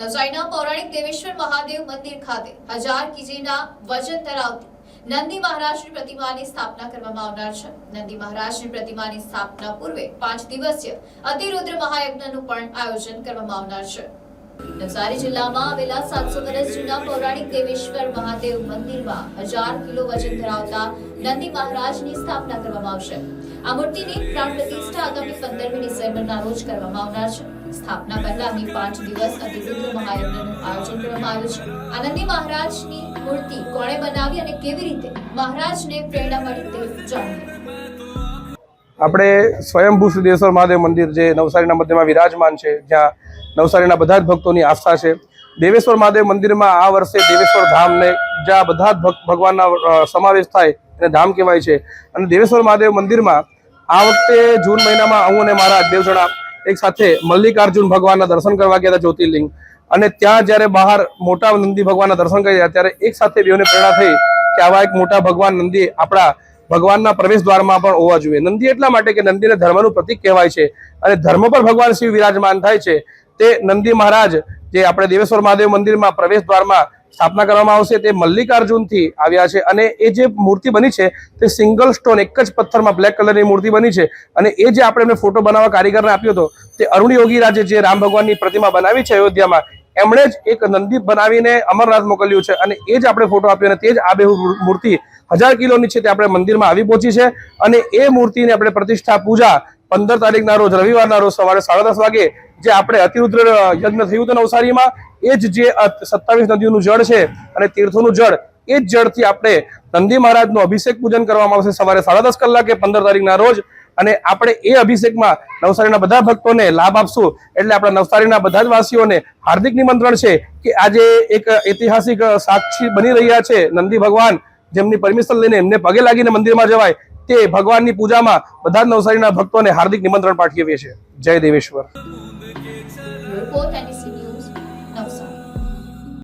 નવસારીના પૌરાણિક દેવેશ્વર મહાદેવ મંદિર ખાતે હજાર કેજીના વજન ધરાવતી નંદી મહારાજની પ્રતિમાની સ્થાપના કરવામાં આવનાર છે. નંદી મહારાજની પ્રતિમાની સ્થાપના પૂર્વે પાંચ દિવસીય અતિરુદ્ર મહાયજ્ઞનું પણ આયોજન કરવામાં આવનાર છે. નવસારી જિલ્લામાં આવેલા સાતસો વર્ષ જૂના પૌરાણિક દેવેશ્વર મહાદેવ મંદિરમાં હજાર કિલો વજન ધરાવતા નંદી મહારાજની સ્થાપના કરવામાં આવશે. આ મૂર્તિની પ્રાણ પ્રતિષ્ઠા આગામી પંદરમી ડિસેમ્બરના રોજ કરવામાં આવનાર છે. સ્થાપના પહેલાની પાંચ દિવસ અતિરુદ્ર મહાયજ્ઞનું આયોજન કરવામાં આવ્યું છે. આનંદી મહારાજની મૂર્તિ કોણે બનાવી અને કેવી રીતે મહારાજને પ્રેરણા મળી તે જાણીએ. આપણે સ્વયંભૂ સિદ્ધેશ્વર મહાદેવ મંદિર જે નવસારીના મધ્યમાં વિરાજમાન છે, જ્યાં નવસારીના બધા જ ભક્તોની આસ્થા છે દેવેશ્વર મહાદેવ મંદિરમાં આ વર્ષે દેવેશ્વર ધામને જ્યાં બધા જ ભગવાનના સમાવેશ થાય એને ધામ કહેવાય છે. અને દેવેશ્વર મહાદેવ મંદિરમાં આ વખતે જૂન મહિનામાં હું અને મારા દેવ જણા એક સાથે મલ્લિકાર્જુન ભગવાનના દર્શન કરવા ગયા હતા જ્યોતિર્લિંગ. અને ત્યાં જ્યારે બહાર મોટા નંદી ભગવાનના દર્શન કર્યા ત્યારે એક સાથે બેઓને પ્રેરણા થઈ કે આવા એક મોટા ભગવાન નંદી આપણા ભગવાનના પ્રવેશ દ્વારમાં પણ હોવા જોઈએ. નંદી એટલા માટે કે નંદીને ધર્મનું પ્રતીક કહેવાય છે. અને ધર્મ પર ભગવાન શિવ વિરાજમાન થાય છે. તે નંદી મહારાજ જે આપણે દેવેશ્વર મહાદેવ મંદિરમાં પ્રવેશ દ્વારમાં સ્થાપના કરવામાં આવશે, તે મલ્લિકાર્જુનથી આવ્યા છે. અને એ જે મૂર્તિ બની છે, તે સિંગલ સ્ટોન એક જ પથ્થરમાં બ્લેક કલરની મૂર્તિ બની છે. અને એ જે આપણે એમને ફોટો બનાવવા કારીગરને આપ્યો હતો, તે અરુણ યોગીરાજે જે રામ ભગવાનની પ્રતિમા બનાવી છે અયોધ્યામાં, એમણે જ એક નંદી બનાવીને અમરનાથ મોકલ્યું છે. અને એ જ આપણે ફોટો આપ્યો અને તે જ આબેહુ મૂર્તિ હજાર કિલોની છે તે આપણે મંદિરમાં આવી પહોંચી છે. અને એ મૂર્તિની આપણે પ્રતિષ્ઠા પૂજા પંદર તારીખના રોજ રવિવારના રોજ સવારે સાડા દસ વાગે જે આપણે અતિરુદ્ર યજ્ઞ થયું હતું નવસારીમાં, એ જ જે સત્તાવીસ નદીઓનું જળ છે અને તીર્થોનું જળ, એ જ જળથી આપણે નંદી મહારાજનું અભિષેક પૂજન કરવામાં આવશે સવારે સાડા દસ કલાકે, પંદર તારીખના રોજ. અને આપણે એ અભિષેકમાં નવસારીના બધા ભક્તોને લાભ આપશું. એટલે આપણા નવસારીના બધા જ વાસીઓને હાર્દિક નિમંત્રણ છે કે આજે એક ઐતિહાસિક સાક્ષી બની રહ્યા છે નંદી ભગવાન. જેમની પરમિશન લઈને એમને પગે લાગીને મંદિરમાં જવાય. તે ભગવાનની પૂજામાં બધા જ નવસારીના ભક્તોને હાર્દિક નિમંત્રણ પાઠવીએ છીએ. જય દેવેશ્વર.